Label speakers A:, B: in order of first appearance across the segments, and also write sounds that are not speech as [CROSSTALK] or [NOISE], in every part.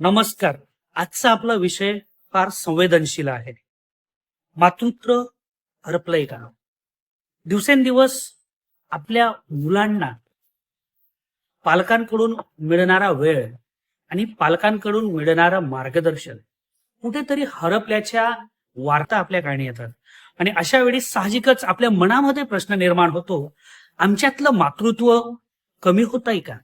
A: नमस्कार. आजचा आपला विषय फार संवेदनशील आहे. मातृत्व हरपलंय का? दिवसेंदिवस आपल्या मुलांना पालकांकडून मिळणारा वेळ आणि पालकांकडून मिळणारं मार्गदर्शन कुठेतरी हरपल्याच्या वार्ता आपल्या काणी येतात. आणि अशा वेळी साहजिकच आपल्या मनामध्ये प्रश्न निर्माण होतो आमच्यातलं मातृत्व कमी होत आहे का?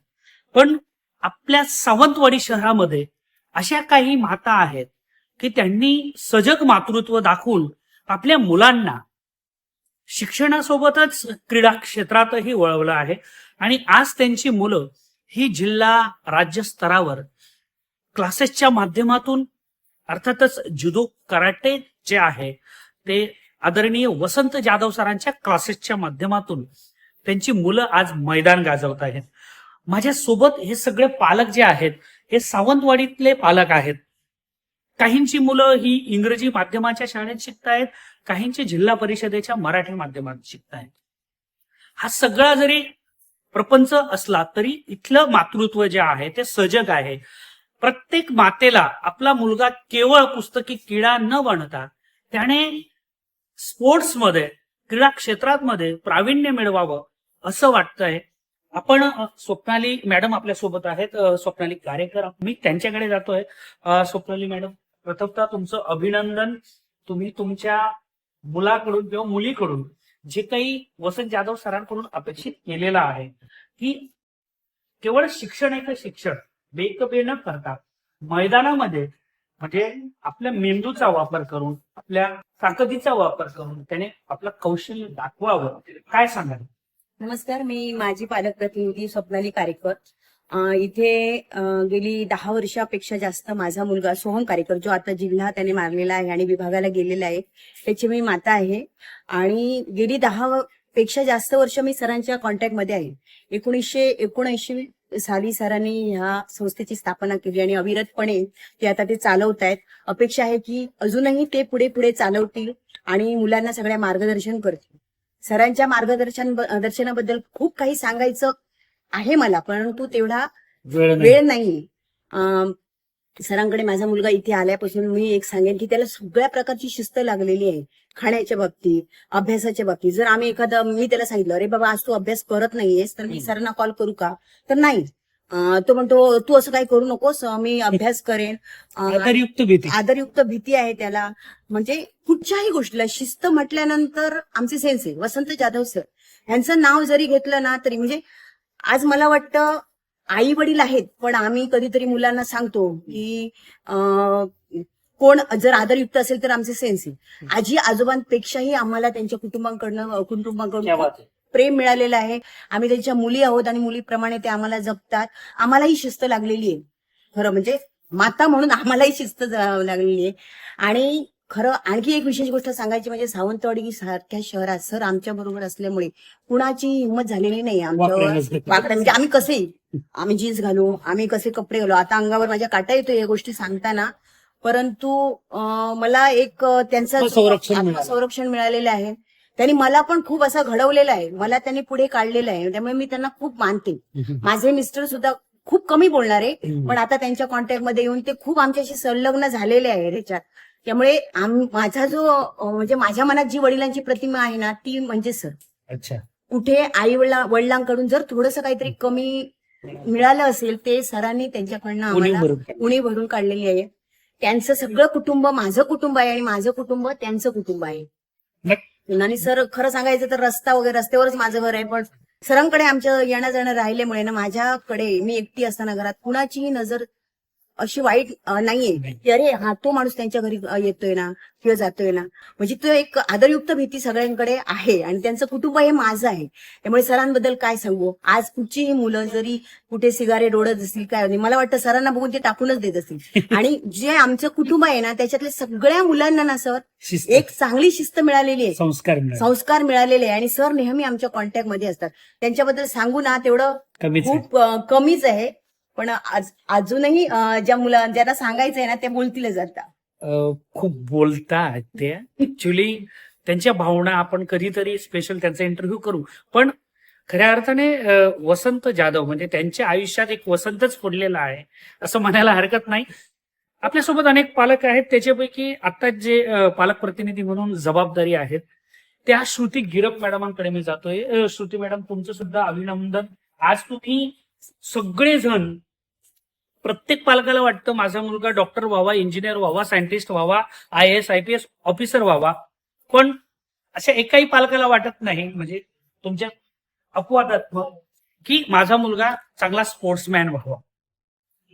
A: पण आपल्या सावंतवाडी शहरामध्ये अशा काही माता आहेत की त्यांनी सजग मातृत्व दाखवून आपल्या मुलांना शिक्षणासोबतच क्रीडा क्षेत्रातही वळवलं आहे. आणि आज त्यांची मुलं ही जिल्हा राज्य स्तरावर क्लासेसच्या माध्यमातून अर्थातच जुदो कराटे जे आहे ते आदरणीय वसंत जाधव सरांच्या क्लासेसच्या माध्यमातून त्यांची मुलं आज मैदान गाजवत आहेत. माझ्या सोबत हे सगळे पालक जे आहेत हे सावंतवाडीतले पालक आहेत. काहींची मुलं ही इंग्रजी माध्यमाच्या शाळेत शिकतायत काहींची जिल्हा परिषदेच्या मराठी माध्यमात शिकतायत. हा सगळा जरी प्रपंच असला तरी इथलं मातृत्व जे आहे ते सजग आहे. प्रत्येक मातेला आपला मुलगा केवळ पुस्तकी किडा न बनता त्याने स्पोर्ट्समध्ये क्रीडा क्षेत्रात मध्ये प्रावीण्य मिळवावं असं वाटतंय. आपण स्वप्नाली मॅडम आपल्यासोबत आहेत स्वप्नाली कार्यकर. मी त्यांच्याकडे जातोय. स्वप्नाली मॅडम प्रथमतः तुमचं अभिनंदन. तुम्ही तुमच्या मुलाकडून किंवा मुलीकडून जे काही वसंत जाधव सरांकडून अपेक्षित केलेलं आहे की केवळ शिक्षण आहे शिक्षण? बेकबे न करता मैदानामध्ये म्हणजे आपल्या मेंदूचा वापर करून आपल्या ताकदीचा वापर करून त्याने आपलं कौशल्य दाखवावं. काय सांगाल?
B: नमस्कार मी माझी पालक प्रतिनिधी स्वप्नाली कारेकर. इथे गेली दहा वर्षापेक्षा जास्त माझा मुलगा सोहम कारेकर जो आता जिल्हा त्याने मारलेला आहे आणि विभागाला गेलेला आहे त्याची मी माता आहे. आणि गेली दहा पेक्षा जास्त वर्ष मी सरांच्या कॉन्टॅक्टमध्ये आहे. एकोणीसशे एकोणऐंशी साली सरांनी ह्या संस्थेची स्थापना केली आणि अविरतपणे ते आता ते चालवत आहेत अपेक्षा आहे की अजूनही ते पुढे पुढे चालवतील आणि मुलांना सगळ्या मार्गदर्शन करतील. सरांच्या मार्गदर्शन दर्शनाबद्दल खूप काही सांगायचं आहे मला परंतु तेवढा
A: वेळ नाही.
B: सरांकडे माझा मुलगा इथे आल्यापासून मी एक सांगेन की त्याला सगळ्या प्रकारची शिस्त लागलेली आहे खाण्याच्या बाबतीत अभ्यासाच्या बाबतीत. जर आम्ही एखादं मी त्याला सांगितलं अरे बाबा आज तू अभ्यास करत नाहीयेस तर मी. सरांना कॉल करू का? तर नाही. तो म्हणतो तू असं काही करू नकोस मी अभ्यास करेन.
A: आदरयुक्त भीती.
B: आदरयुक्त भीती आहे त्याला. म्हणजे कुठच्याही गोष्टीला शिस्त म्हटल्यानंतर आमचे सेन्स आहे वसंत जाधव सर यांचं नाव जरी घेतलं ना तरी म्हणजे आज मला वाटतं आई वडील आहेत पण आम्ही कधीतरी मुलांना सांगतो की कोण जर आदरयुक्त असेल तर आमचे सेन्स आहे आजी आजोबांपेक्षाही आम्हाला त्यांच्या कुटुंबाकडनं कुटुंबाकडून. प्रेम मिळालेलं आहे. आम्ही त्यांच्या मुली आहोत आणि मुलीप्रमाणे ते आम्हाला जपतात. आम्हालाही शिस्त लागलेली आहे. खरं म्हणजे माता म्हणून आम्हालाही शिस्त लागलेली आहे. आणि खरं आणखी एक विशेष गोष्ट सांगायची म्हणजे सावंतवाडी सारख्या शहरात सर आमच्या बरोबर असल्यामुळे कुणाची हिंमत झालेली नाही. आमच्यावर म्हणजे आम्ही कसे? आम्ही जीन्स घालू आम्ही कसे कपडे घालू? आता अंगावर माझ्या काटा येतो या गोष्टी सांगताना. परंतु मला एक त्यांचं.
A: आत्मसंरक्षण
B: मिळालेलं आहे. त्यांनी मला पण खूप असं घडवलेलं आहे. मला त्यांनी पुढे काढलेलं आहे. त्यामुळे मी त्यांना खूप मानते. [LAUGHS] माझे मिस्टर सुद्धा खूप कमी बोलणारे. पण आता त्यांच्या कॉन्टॅक्टमध्ये येऊन ते खूप आमच्याशी संलग्न झालेले आहे त्याच्यात त्यामुळे आम- माझा जो म्हणजे माझ्या मनात जी वडिलांची प्रतिमा आहे ना ती म्हणजे सर
A: अच्छा.
B: कुठे आई वडिला वडिलांकडून जर थोडस काहीतरी कमी मिळालं असेल ते सरांनी त्यांच्याकडनं आम्हाला. उणी भरून काढलेली आहे. त्यांचं सगळं कुटुंब माझं कुटुंब आहे आणि माझं कुटुंब त्यांचं कुटुंब आहे. आणि सर खरं सांगायचं तर रस्ता वगैरे रस्त्यावरच माझं घर आहे पण सरांकडे आमच्या येणं जाणं राहिल्यामुळे ना माझ्याकडे मी एकटी असताना घरात कुणाचीही नजर अशी वाईट नाहीये. की अरे हा तो माणूस त्यांच्या घरी येतोय ना किंवा जातोय ना. म्हणजे तो एक आदरयुक्त भीती सगळ्यांकडे आहे आणि त्यांचं कुटुंब हे माझं आहे. त्यामुळे सरांबद्दल काय सांगू? आज कुठचीही मुलं जरी कुठे सिगारेट ओढत असतील काय नाही मला वाटतं सरांना बघून ते टाकूनच देत असतील. [LAUGHS] आणि जे आमचं कुटुंब आहे ना त्याच्यातल्या सगळ्या मुलांना ना सर एक चांगली शिस्त मिळालेली आहे.
A: संस्कार.
B: संस्कार मिळालेले आहे. आणि सर नेहमी आमच्या कॉन्टॅक्टमध्ये असतात. त्यांच्याबद्दल सांगू ना तेवढं. खूप कमीच आहे. पण आज अजूनही ज्या मुला ज्यांना सांगायचं आहे ना ते बोलतीलच आता.
A: खूप बोलतात ते. ऍक्च्युली त्यांच्या भावना आपण कधीतरी स्पेशल त्यांचा इंटरव्ह्यू करू. पण खऱ्या अर्थाने वसंत जाधव म्हणजे त्यांच्या आयुष्यात एक वसंतच फुडलेला आहे असं म्हणायला हरकत नाही. आपल्यासोबत अनेक पालक आहेत त्याच्यापैकी आता जे पालक प्रतिनिधी म्हणून जबाबदारी आहेत त्या श्रुती गिरप मॅडमांकडे मी जातोय. श्रुती मॅडम तुमचं सुद्धा अभिनंदन. आज तुम्ही सगळेजण प्रत्येक पालकाला वाटतं माझा मुलगा डॉक्टर व्हावा इंजिनियर व्हावा सायंटिस्ट व्हावा I S I P S officer व्हावा. पण अशा एकाही पालकाला वाटत नाही म्हणजे तुमच्या अपवादात्मक की माझा मुलगा चांगला स्पोर्ट्समॅन व्हावा.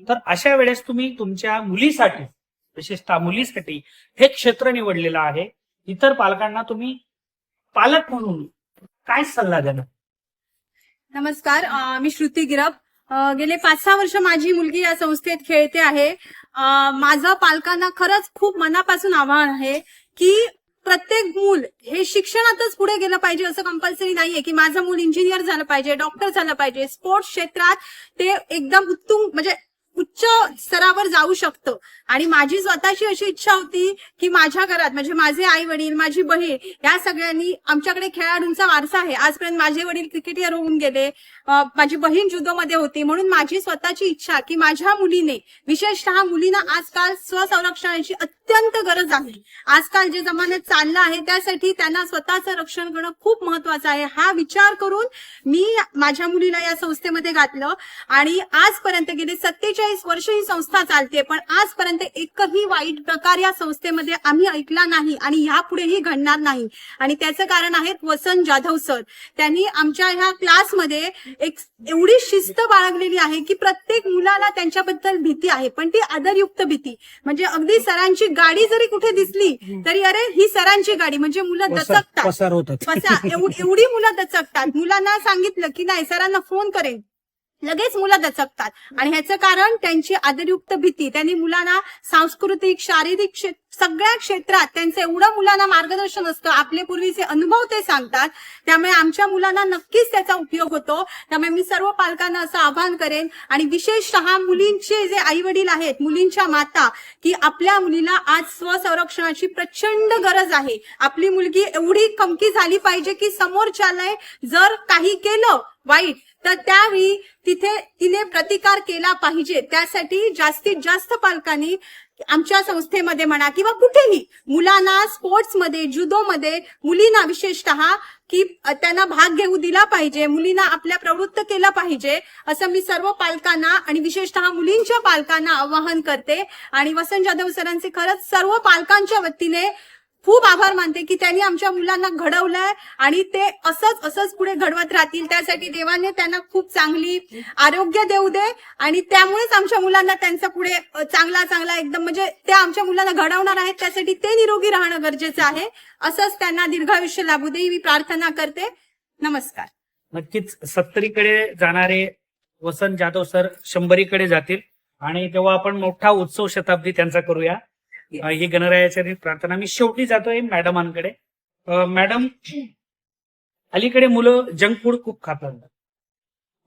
A: तर अशा वेळेस तुम्ही तुमच्या मुलीसाठी विशेषतः मुलीसाठी हे क्षेत्र निवडलेलं आहे. इतर पालकांना तुम्ही पालक म्हणून काय सल्ला देणार?
C: नमस्कार मी श्रुती गिरप गेले पाच सहा वर्ष माझी मुलगी या संस्थेत खेळते आहे. माझा माझं पालकांना खरंच खूप मनापासून आव्हान आहे की प्रत्येक मूल हे शिक्षणातच पुढे गेलं पाहिजे असं कंपल्सरी नाहीये की माझं मूल इंजिनियर झालं पाहिजे डॉक्टर झालं पाहिजे. स्पोर्ट्स क्षेत्रात ते एकदम उत्तुंग म्हणजे उच्च स्तरावर जाऊ शकतं. आणि माझी स्वतःची अशी इच्छा होती की माझ्या घरात म्हणजे माझे आई वडील माझी बहीण या सगळ्यांनी आमच्याकडे खेळाडूंचा वारसा आहे. आजपर्यंत माझे वडील क्रिकेटर होऊन गेले. माझी बहीण जुदोमध्ये होती. म्हणून माझी स्वतःची इच्छा की माझ्या मुलीने विशेषतः मुलींना आजकाल स्वसंरक्षणाची अत्यंत गरज आहे. आजकाल जे जमान्यात चाललं आहे त्यासाठी त्यांना स्वतःचं रक्षण करणं खूप महत्वाचं आहे. हा विचार करून मी माझ्या मुलीला या संस्थेमध्ये घातलं. आणि आजपर्यंत गेले सत्तेचाळीस वर्ष ही संस्था चालते पण आजपर्यंत एकही वाईट प्रकार या संस्थेमध्ये आम्ही ऐकला नाही आणि यापुढेही घडणार नाही. आणि त्याचं कारण आहे वसंत जाधव सर. त्यांनी आमच्या ह्या क्लासमध्ये एक एवढी शिस्त बाळगलेली आहे की प्रत्येक मुलाला त्यांच्याबद्दल भीती आहे पण ती आदरयुक्त भीती. म्हणजे अगदी सरांची गाडी जरी कुठे दिसली तरी अरे ही सरांची गाडी म्हणजे मुलं दचकतात. एवढी मुलं दचकतात. मुलांना सांगितलं की नाही सरांना फोन करेन. लगेच मुलं दचकतात. आणि ह्याचं कारण त्यांची आदरयुक्त भीती. त्यांनी मुलांना सांस्कृतिक शारीरिक सगळ्या क्षेत्रात त्यांचं एवढं मुलांना मार्गदर्शन असतं. आपले पूर्वीचे अनुभव ते सांगतात. त्यामुळे आमच्या मुलांना नक्कीच त्याचा उपयोग होतो. त्यामुळे मी सर्व पालकांना असं आवाहन करेन. आणि विशेषतः मुलींचे जे आई वडील आहेत मुलींच्या माता की आपल्या मुलीला आज स्वसंरक्षणाची प्रचंड गरज आहे. आपली मुलगी एवढी कमकी झाली पाहिजे की समोरच्याला जर काही केलं वाईट तर त्यावेळी तिथे तिने प्रतिकार केला पाहिजे. त्यासाठी जास्तीत जास्त पालकांनी आमच्या संस्थेमध्ये म्हणा किंवा कुठेही मुलांना स्पोर्ट्समध्ये जुदोमध्ये मुलींना विशेषतः की त्यांना भाग घेऊ दिला पाहिजे मुलींना आपल्या प्रवृत्त केलं पाहिजे असं मी सर्व पालकांना आणि विशेषतः मुलींच्या पालकांना आवाहन करते. आणि वसंत जाधव सरांचे खरंच सर्व पालकांच्या वतीने खूप आभार मानते की त्यांनी आमच्या मुलांना घडवलंय आणि ते असंच असंच पुढे घडवत राहतील. त्यासाठी देवाने त्यांना खूप चांगली आरोग्य देऊ दे आणि त्यामुळेच आमच्या मुलांना त्यांचा पुढे चांगला चांगला एकदम म्हणजे ते आमच्या मुलांना घडवणार आहेत. त्यासाठी ते निरोगी राहणं गरजेचं आहे. असंच त्यांना दीर्घायुष्य लाभू दे. ही मी प्रार्थना करते. नमस्कार.
A: नक्कीच सत्तरीकडे जाणारे वसंत जाधव सर शंभरीकडे जातील आणि तेव्हा आपण मोठा उत्सव शताब्दी त्यांचा करूया. ही गणरायाच्या प्रार्थना. मी शेवटी जातोय मॅडमांकडे. मॅडम अलीकडे मुलं जंक फूड खूप खातात.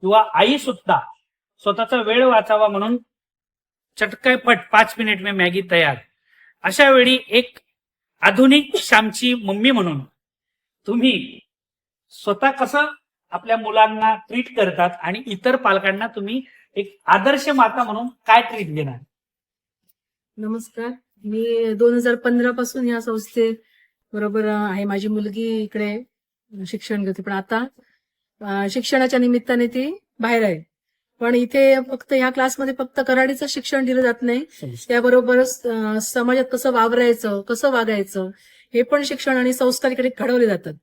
A: किंवा आई सुद्धा स्वतःचा वेळ वाचावा म्हणून चटकाय पट पाच मिनिट में मॅगी तयार. अशा वेळी एक आधुनिक श्यामची मम्मी म्हणून तुम्ही स्वतः कसं आपल्या मुलांना ट्रीट करतात आणि इतर पालकांना तुम्ही एक आदर्श माता म्हणून काय ट्रीट देणार?
D: नमस्कार. मी दोन हजार पंधरा पासून या संस्थे बरोबर आहे. माझी मुलगी इकडे शिक्षण घेते. पण आता शिक्षणाच्या निमित्ताने ती बाहेर आहे. पण इथे फक्त ह्या क्लासमध्ये फक्त कराडीचं शिक्षण दिलं जात नाही. त्याबरोबरच समाजात कसं वावरायचं कसं वागायचं हे पण शिक्षण आणि संस्कार इकडे घडवले जातात.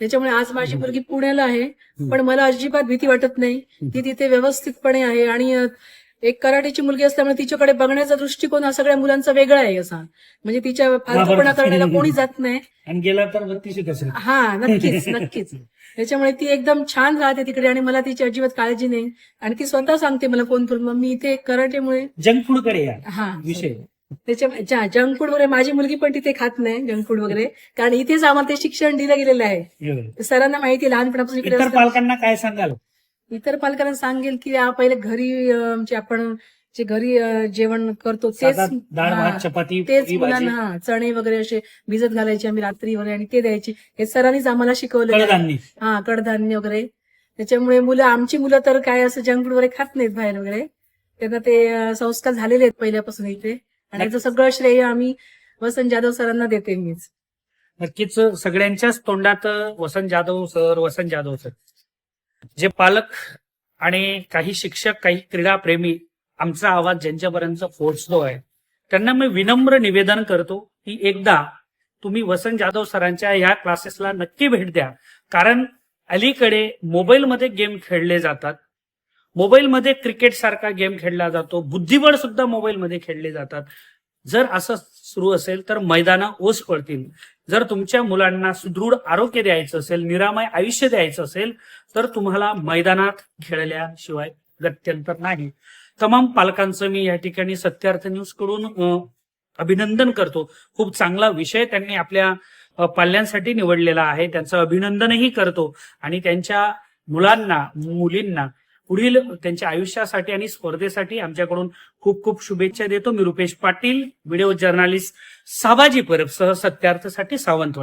D: त्याच्यामुळे आज माझी मुलगी पुण्याला आहे. पण मला अजिबात भीती वाटत नाही. ती तिथे व्यवस्थितपणे आहे. आणि एक कराटेची मुलगी असल्यामुळे तिच्याकडे बघण्याचा दृष्टिकोन हा सगळ्या मुलांचा वेगळा आहे असा. म्हणजे तिच्या फालतूपणा करण्याला कोणी जात नाही.
A: आणि गेला तर
D: हा नक्कीच नक्कीच. त्याच्यामुळे ती एकदम छान राहते तिकडे आणि मला तिची अजिबात काळजी नाही. आणि ती स्वतः सांगते मला फोन करून मग मी इथे कराटेमुळे.
A: जंक फूडकडे
D: हा.
A: विषय.
D: त्याच्यामुळे जंक फूड वगैरे माझी मुलगी पण तिथे खात नाही जंक फूड वगैरे. कारण इथेच आम्हाला ते शिक्षण दिलं गेलेलं आहे. सरांना माहिती लहानपणापासून.
A: पालकांना काय सांगाल?
D: इतर पालकांना सांगेल की आ, पहिले घरी अं, जे आपण जे घरी अं, जेवण करतो तेच
A: साधा डाळ
D: हा,
A: भात चपाती
D: तेच
A: पुरी, भाजी,
D: मुलांना हा, चणे वगैरे असे भिजत घालायचे आम्ही रात्री वगैरे आणि ते द्यायचे. हे सरांनीच आम्हाला शिकवलं
A: कडधान्य.
D: हा कडधान्य वगैरे. त्याच्यामुळे मुलं आमची मुलं तर काय असं जंक फूड वगैरे खात नाहीत बाहेर वगैरे. त्यांना ते अं, संस्कार झालेले आहेत पहिल्यापासून इथे. आणि याचं सगळं श्रेय आम्ही वसंत जाधव सरांना देते मीच.
A: नक्कीच सगळ्यांच्याच तोंडात वसंत जाधव सर वसंत जाधव सर. जे पालक आणि काही शिक्षक काही क्रीडा प्रेमी आमचा आवाज ज्यांच्यापर्यंत पोहोचतो आहे त्यांना मी विनम्र निवेदन करतो की एकदा तुम्ही वसंत जाधव सरांच्या या क्लासेसला नक्की भेट द्या. कारण अलीकडे मोबाईलमध्ये गेम खेळले जातात. मोबाईलमध्ये क्रिकेट सारखा गेम खेळला जातो. बुद्धिबळ सुद्धा मोबाईलमध्ये खेळले जातात. जर असं सुरू असेल तर मैदानं ओस पडतील. जर तुमच्या मुलांना सुदृढ आरोग्य द्यायचं असेल निरामय आयुष्य द्यायचं असेल तर तुम्हाला मैदानात खेळल्याशिवाय गत्यंतर नाही. तमाम पालकांचं मी या ठिकाणी सत्यार्थ न्यूजकडून अभिनंदन करतो. खूप चांगला विषय त्यांनी आपल्या पाल्यांसाठी निवडलेला आहे. त्यांचं अभिनंदनही करतो. आणि त्यांच्या मुलांना मुलींना पुढील त्यांच्या आयुष्यासाठी आणि स्पर्धेसाठी आमच्याकडून खूप खूप शुभेच्छा देतो. मी रुपेश पाटील व्हिडिओ जर्नालिस्ट साबाजी परब सह सत्यार्थसाठी सावंतवाडी.